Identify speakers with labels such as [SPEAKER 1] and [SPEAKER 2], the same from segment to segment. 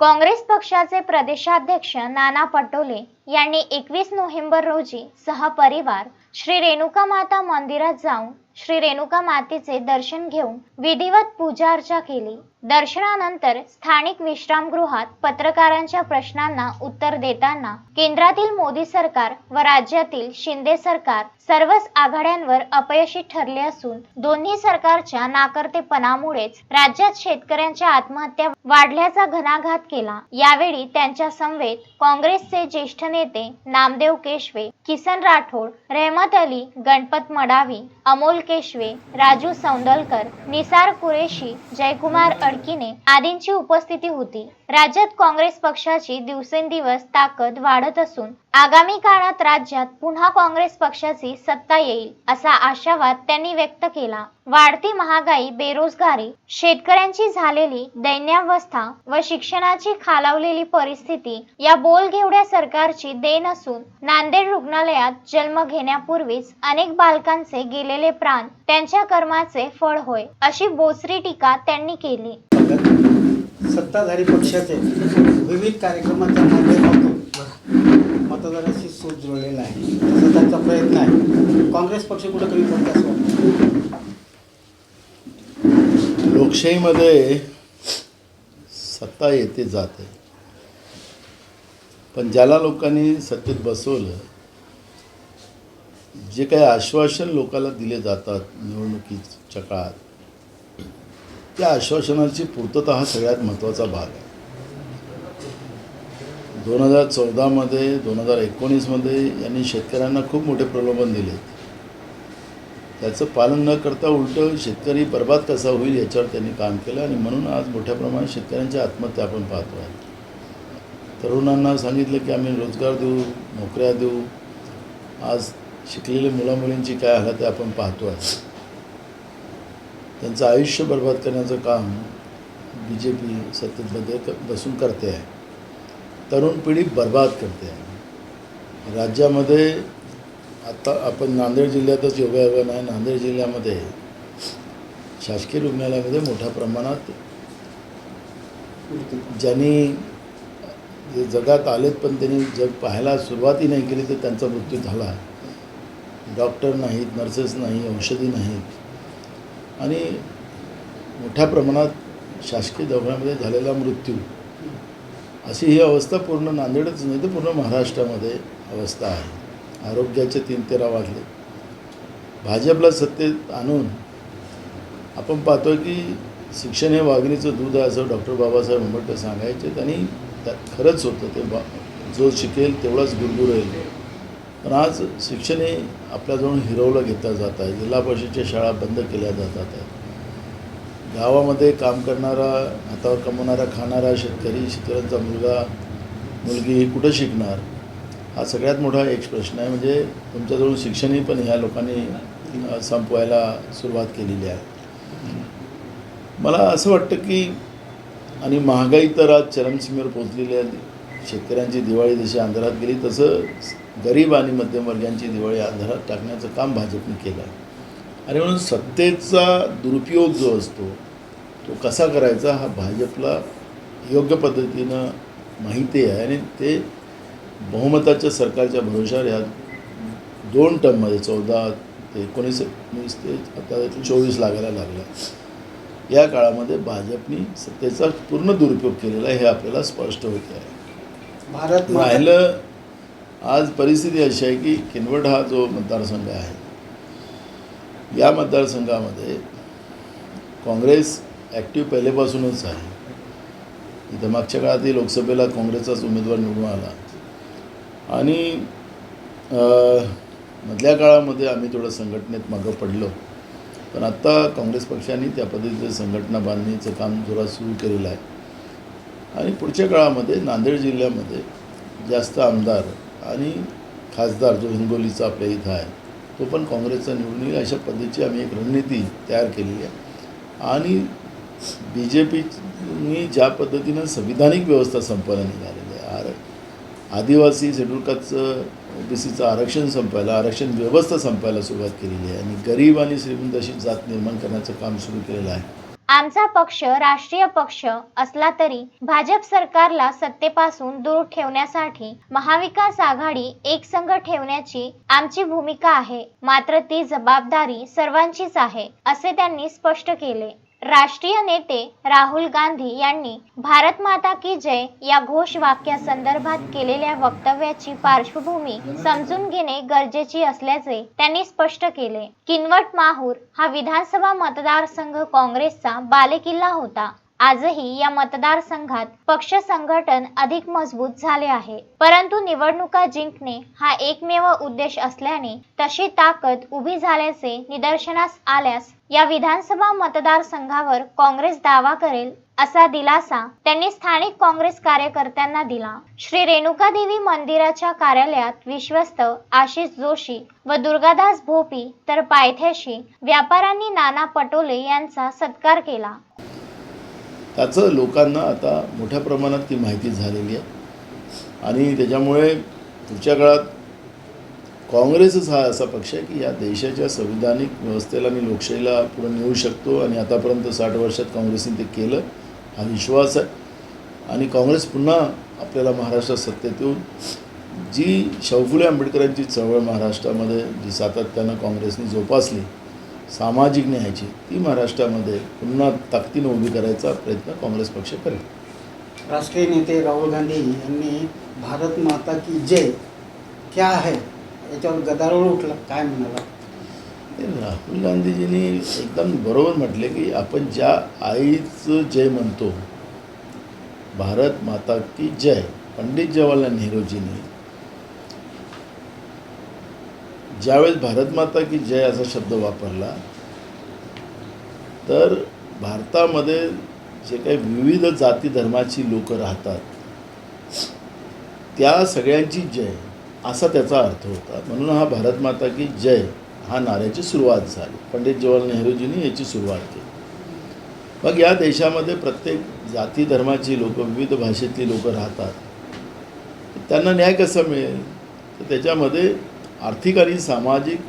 [SPEAKER 1] काँग्रेस पक्षाचे प्रदेशाध्यक्ष नाना पटोले यांनी एकवीस नोव्हेंबर रोजी सहपरिवार श्री रेणुका माता मंदिरात जाऊन श्री रेणुका मातेचे दर्शन घेऊन विधिवत पूजा अर्चा केली. दर्शनानंतर स्थानिक विश्रामगृहात पत्रकारांच्या प्रश्नांना उत्तर देताना केंद्रातील मोदी सरकार व राज्यातील शिंदे सरकार सर्वच आघाड्यांवर अपयशी ठरले असून दोन्ही सरकारच्या नाकर्तेपणामुळेच राज्यात शेतकऱ्यांच्या आत्महत्या वाढल्याचा घणाघात केला. यावेळी त्यांच्या समवेत काँग्रेसचे ज्येष्ठ नेते नामदेव केशवे किसन राठोड रहमत अली गणपत मडावी अमोल केशवे राजू सौंदलकर निसार कुरेशी जयकुमार अडकिने आदींची उपस्थिती होती. राज्यात काँग्रेस पक्षाची दिवसेंदिवस ताकद वाढत असून आगामी काळात राज्यात पुन्हा काँग्रेस पक्षाची सत्ता येईल असा आशावाद त्यांनी व्यक्त केला. वाढती महागाई बेरोजगारी शेतकऱ्यांची झालेली दैन्यावस्था व शिक्षणाची खालावलेली परिस्थिती या बोलघेवड्या सरकारची देण असून नांदेड रुग्णालयात जन्म घेण्यापूर्वीच अनेक बालकांचे गेलेले प्राण त्यांच्या कर्माचे फळ होय अशी बोचरी टीका त्यांनी केली.
[SPEAKER 2] सत्ताधारी पक्षाचे विविध कार्यक्रमाच्या माध्यमातून मतदाराशी सूत जुळलेला आहे. तसा त्यांचा प्रयत्न आहे. काँग्रेस पक्ष कुठं कमी पडत असं
[SPEAKER 3] लोकशाहीमध्ये सत्ता येते जाते. पण ज्याला लोकांनी सत्तेत बसवलं जे काही आश्वासन लोकांना दिले जातात निवडणुकीच्या काळात त्या आश्वासनाची पूर्तता हा सगळ्यात महत्त्वाचा भाग आहे. दोन हजार चौदामध्ये दोन हजार एकोणीसमध्ये यांनी शेतकऱ्यांना खूप मोठे प्रलोभन दिले. त्याचं पालन न करता उलटं शेतकरी बर्बाद कसा होईल याच्यावर त्यांनी काम केलं आणि म्हणून आज मोठ्या प्रमाणात शेतकऱ्यांच्या आत्महत्या आपण पाहतो आहे तरुणांना सांगितलं की आम्ही रोजगार देऊ नोकऱ्या देऊ. आज शिकलेल्या मुलामुलींची काय हालत आहे आपण पाहतो आहे त्यांचं आयुष्य बर्बाद करण्याचं काम बी जे पी सत्तेमध्ये बसून करते आहे. तरुण पिढी बर्बाद करते आहे. राज्यामध्ये आत्ता आपण नांदेड जिल्ह्यातच योगायोगानं आहे नांदेड जिल्ह्यामध्ये शासकीय रुग्णालयामध्ये मोठ्या प्रमाणात ज्यांनी जे जगात आलेत पण त्यांनी जग पाहायला सुरुवातही नाही केली तर त्यांचा मृत्यू झाला. डॉक्टर नाहीत नर्सेस नाही औषधी नाहीत. आणि मोठ्या प्रमाणात शासकीय दवाखान्यामध्ये झालेला मृत्यू. अशी ही अवस्था पूर्ण नांदेडच नाही तर पूर्ण महाराष्ट्रामध्ये अवस्था आहे. आरोग्याचे तीन तेरा वाजले. भाजपला सत्तेत आणून आपण पाहतो की शिक्षण हे वाघिणीचं दूध आहे असं डॉक्टर बाबासाहेब आंबेडकर सांगायचे. आणि त्यात खरंच होतं. ते बा जो शिकेल तेवढाच गुरगुरेल. पण आज शिक्षण हे आपल्याजवळ हिरवलं घेतलं जात आहे जिल्हा परिषदेच्या शाळा बंद केल्या जातात आहे गावामध्ये काम करणारा हातावर कमवणारा खाणारा शेतकरी शेतकऱ्यांचा मुलगा मुलगी ही कुठं शिकणार? हा सगळ्यात मोठा एक प्रश्न आहे. म्हणजे तुमच्याजवळ शिक्षणही पण ह्या लोकांनी संपवायला सुरुवात केलेली आहे. मला असं वाटतं की आणि महागाई तर आज चरमसीमेवर पोचलेली आहे. शेतकऱ्यांची दिवाळी जशी अंधारात गेली तसं गरीब आणि मध्यमवर्गीयांची दिवाळी अंधारात टाकण्याचं काम भाजपने केलं आहे आणि म्हणून सत्तेचा दुरुपयोग जो असतो तो कसा करायचा हा भाजपला योग्य पद्धतीनं माहिती आहे आणि ते बहुमताच्या सरकारच्या भरोशावर ह्या दोन टर्ममध्ये चौदा ते एकोणीस एकोणीस ते आता चोवीस लागायला लागला या काळामध्ये भाजपनी सत्तेचा पूर्ण दुरुपयोग केलेला आहे हे आपल्याला स्पष्ट होत आहे.
[SPEAKER 2] भारत
[SPEAKER 3] राहिलं आज परिस्थिती अशी आहे की किनवट हा जो मतदारसंघ आहे या मतदारसंघामध्ये काँग्रेस ॲक्टिव्ह पहिलेपासूनच आहे. इथं मागच्या काळातही लोकसभेला काँग्रेसचाच उमेदवार निवडून आला. आणि मधल्या काळामध्ये आम्ही थोडं संघटनेत मागं पडलो. पण आत्ता काँग्रेस पक्षाने त्या पद्धतीचं संघटना बांधणीचं काम जोरात सुरू केलेलं आहे. आणि पुढच्या काळामध्ये नांदेड जिल्ह्यामध्ये जास्त आमदार आणि खासदार जो हिंगोलीचा आपल्या इथं आहे तो पण काँग्रेसचा निवडून येईल अशा पद्धतीची आम्ही एक रणनीती तयार केलेली आहे. आणि बी जे पीनी ज्या पद्धतीनं संविधानिक व्यवस्था संपायला निघालेली आहे आर आदिवासी शेड्यूल कास्टचं ओबीसीचं आरक्षण संपायला आरक्षण व्यवस्था संपायला सुरुवात केलेली आहे. आणि गरीब आणि श्रीमंत अशी जात निर्माण करण्याचं काम सुरू केलेलं आहे.
[SPEAKER 1] आमचा पक्ष राष्ट्रीय पक्ष असला तरी भाजप सरकारला सत्तेपासून दूर ठेवण्यासाठी महाविकास आघाडी एकसंघ ठेवण्याची आमची भूमिका आहे. मात्र ती जबाबदारी सर्वांचीच आहे असे त्यांनी स्पष्ट केले. राष्ट्रीय नेते राहुल गांधी यांनी भारत माता की जय या घोष वाक्यासंदर्भात केलेल्या वक्तव्याची पार्श्वभूमी समजून घेणे गरजेची असल्याचे त्यांनी स्पष्ट केले. किनवट माहूर हा विधानसभा मतदारसंघ काँग्रेसचा बालेकिल्ला होता. आजही या मतदारसंघात पक्ष संघटन अधिक मजबूत झाले आहे. परंतु निवडणुका जिंकणे हा एकमेव उद्देश असल्याने तशी ताकद उभी झाल्याचे निदर्शनास आल्यास या विधानसभा मतदारसंघावर काँग्रेस दावा करेल असा दिलासा त्यांनी स्थानिक काँग्रेस कार्यकर्त्यांना दिला. श्री रेणुका देवी मंदिराच्या कार्यालयात विश्वस्त आशिष जोशी व दुर्गादास भोपी तर पायथ्याशी व्यापाऱ्यांनी नाना पटोले यांचा सत्कार केला.
[SPEAKER 3] त्याचं लोकांना आता मोठ्या प्रमाणात ती माहिती झालेली आहे. आणि त्याच्यामुळे पुढच्या काळात काँग्रेसच हा असा पक्ष आहे की या देशाच्या संविधानिक व्यवस्थेला आणि लोकशाहीला पुढे नेऊ शकतो आणि आतापर्यंत साठ वर्षात काँग्रेसने ते केलं हा विश्वास आहे. आणि काँग्रेस पुन्हा आपल्याला महाराष्ट्रात सत्तेत येऊन जी शाहू फुले आंबेडकरांची चळवळ महाराष्ट्रामध्ये जी सातत्यानं काँग्रेसने जोपासली सामाजिक न्यायाची ती महाराष्ट्रामध्ये पुन्हा ताकदीनं उभी करायचा प्रयत्न काँग्रेस पक्ष करेल.
[SPEAKER 2] राष्ट्रीय नेते राहुल गांधी यांनी भारत माता की जय क्या है? याच्यावर गदारोळ उठला. काय म्हणाला?
[SPEAKER 3] राहुल गांधीजींनी एकदम बरोबर म्हटले की आपण ज्या आईचं जय म्हणतो भारत माता की जय पंडित जवाहरलाल नेहरूजींनी ज्यावेळेस भारतमाता की जय असा शब्द वापरला तर भारतामध्ये जे काही विविध जाती धर्माची लोक राहतात त्या सगळ्यांची जय असा त्याचा अर्थ होता. म्हणून हा भारतमाता की जय हा नाऱ्याची सुरुवात झाली. पंडित जवाहरलाल नेहरूजींनी याची सुरुवात केली. मग या देशामध्ये प्रत्येक जाती धर्माची लोक विविध भाषेतली लोक राहतात. त्यांना न्याय कसा मिळेल? तर त्याच्यामध्ये आर्थिक आणि सामाजिक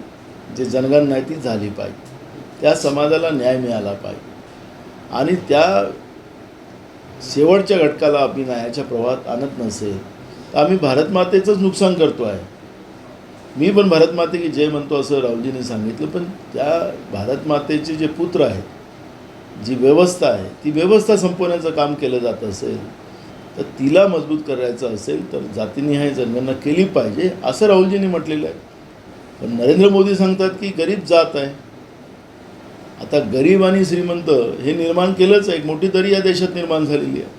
[SPEAKER 3] जे जनगणना आहे ती झाली पाहिजे. त्या समाजाला न्याय मिळाला पाहिजे. आणि त्या शेवटच्या घटकाला आम्ही न्यायाच्या प्रवाहात आणत नसेल तर आम्ही भारतमातेचंच नुकसान करतो आहे. मी पण भारतमाते की जय म्हणतो असं राहुलजीने सांगितलं पण त्या भारतमातेचे जे पुत्र आहेत जी व्यवस्था आहे ती व्यवस्था संपवण्याचं काम केलं जात असेल तर तिला मजबूत करायचं असेल तर जातीनिहाय जनगणना केली पाहिजे असं राहुलजींनी म्हटलेलं आहे. पण नरेंद्र मोदी सांगतात की गरीब जात आहे. आता गरीब आणि श्रीमंत हे निर्माण केलंच आहे. एक मोठी दरी या देशात निर्माण झालेली आहे.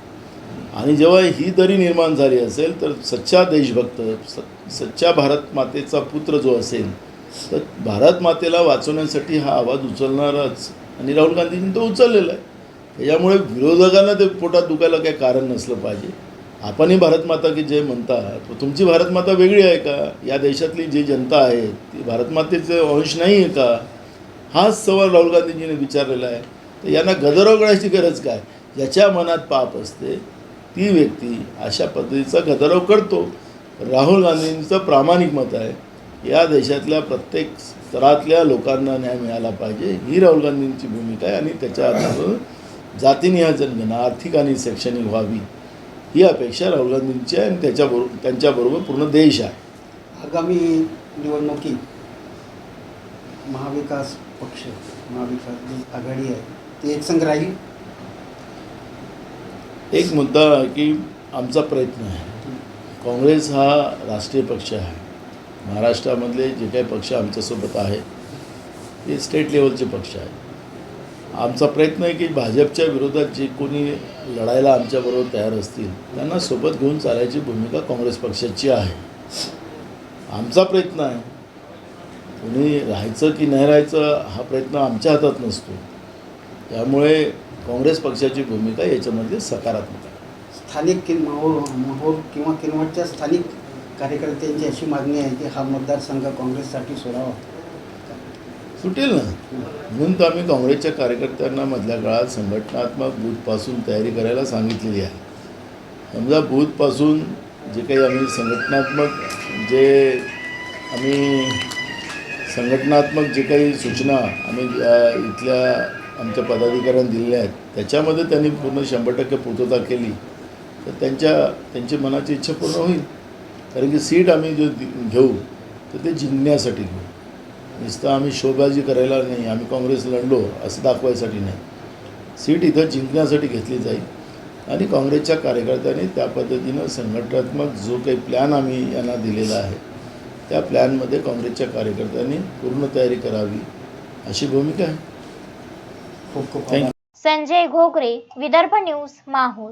[SPEAKER 3] आणि जेव्हा ही दरी निर्माण झाली असेल तर सच्चा देशभक्त स सच्चा भारत मातेचा पुत्र जो असेल तर भारत मातेला वाचवण्यासाठी हा आवाज उचलणारच. आणि राहुल गांधींनी तो उचललेला आहे. यामुळे विरोधकांना ते पोटात दुखायला काही कारण नसलं पाहिजे. आपणही भारतमाता की जय म्हणता. तुमची भारतमाता वेगळी आहे का? या देशातली जी जनता आहे ती भारतमातेचं अंश नाही आहे का? हाच सवाल राहुल गांधीजींनी विचारलेला आहे. तर यांना गदरव करायची गरज काय? ज्याच्या मनात पाप असते. ती व्यक्ती अशा पद्धतीचा गदरव करतो. राहुल गांधींचं प्रामाणिक मत आहे. या देशातल्या प्रत्येक स्तरातल्या लोकांना न्याय मिळाला पाहिजे. ही राहुल गांधींची भूमिका आहे आणि त्याच्या आधारावर जातीनिहाय जनगणना आर्थिक आणि शैक्षणिक व्हावी ही अपेक्षा राहुल गांधींची आहे आणि त्याच्याबरोबर त्यांच्याबरोबर पूर्ण देश आहे.
[SPEAKER 2] आगामी निवडणुकीत महाविकास पक्ष महाविकास जी आघाडी आहे ती एकसंघ राहील?
[SPEAKER 3] एक मुद्दा की आमचा प्रयत्न आहे. काँग्रेस हा राष्ट्रीय पक्ष आहे. महाराष्ट्रामधले जे काही पक्ष आमच्यासोबत आहेत ते स्टेट लेवलचे पक्ष आहेत. आमचा प्रयत्न आहे की भाजपच्या विरोधात जे कोणी लढायला आमच्याबरोबर तयार असतील त्यांना सोबत घेऊन चालायची भूमिका काँग्रेस पक्षाची आहे. आमचा प्रयत्न आहे. कोणी राहायचं की नाही राहायचं हा प्रयत्न आमच्या हातात नसतो. त्यामुळे काँग्रेस पक्षाची भूमिका याच्यामध्ये सकारात्मक आहे.
[SPEAKER 2] स्थानिक किन माहोर माहोर किंवा किनवटच्या स्थानिक कार्यकर्त्यांची अशी मागणी आहे की हा मतदारसंघ काँग्रेससाठी सोडावा.
[SPEAKER 3] सुटेल ना? म्हणून तर आम्ही काँग्रेसच्या कार्यकर्त्यांना मधल्या काळात संघटनात्मक बूथपासून तयारी करायला सांगितलेली आहे. समजा बूथपासून जे काही आम्ही संघटनात्मक जे आम्ही संघटनात्मक जे काही सूचना आम्ही इथल्या आमच्या पदाधिकाऱ्यांनी दिलेल्या आहेत त्याच्यामध्ये त्यांनी पूर्ण शंभर टक्के पूर्तता केली तर त्यांच्या त्यांची मनाची इच्छा पूर्ण होईल. कारण की सीट आम्ही जो घेऊ तर ते जिंकण्यासाठी घेऊ. नुसतं आम्ही शोबाजी करायला नाही आम्ही काँग्रेस लढलो असं दाखवायसाठी नाही. सीट इथं जिंकण्यासाठी घेतली जाईल. आणि काँग्रेसच्या कार्यकर्त्यांनी त्या पद्धतीनं संघटनात्मक जो काही प्लॅन आम्ही यांना दिलेला आहे त्या प्लॅनमध्ये काँग्रेसच्या कार्यकर्त्यांनी पूर्ण तयारी करावी अशी भूमिका आहे.
[SPEAKER 2] खूप खूप
[SPEAKER 3] Thank
[SPEAKER 2] आभार.
[SPEAKER 1] संजय घोगरे विदर्भ न्यूज माहूर.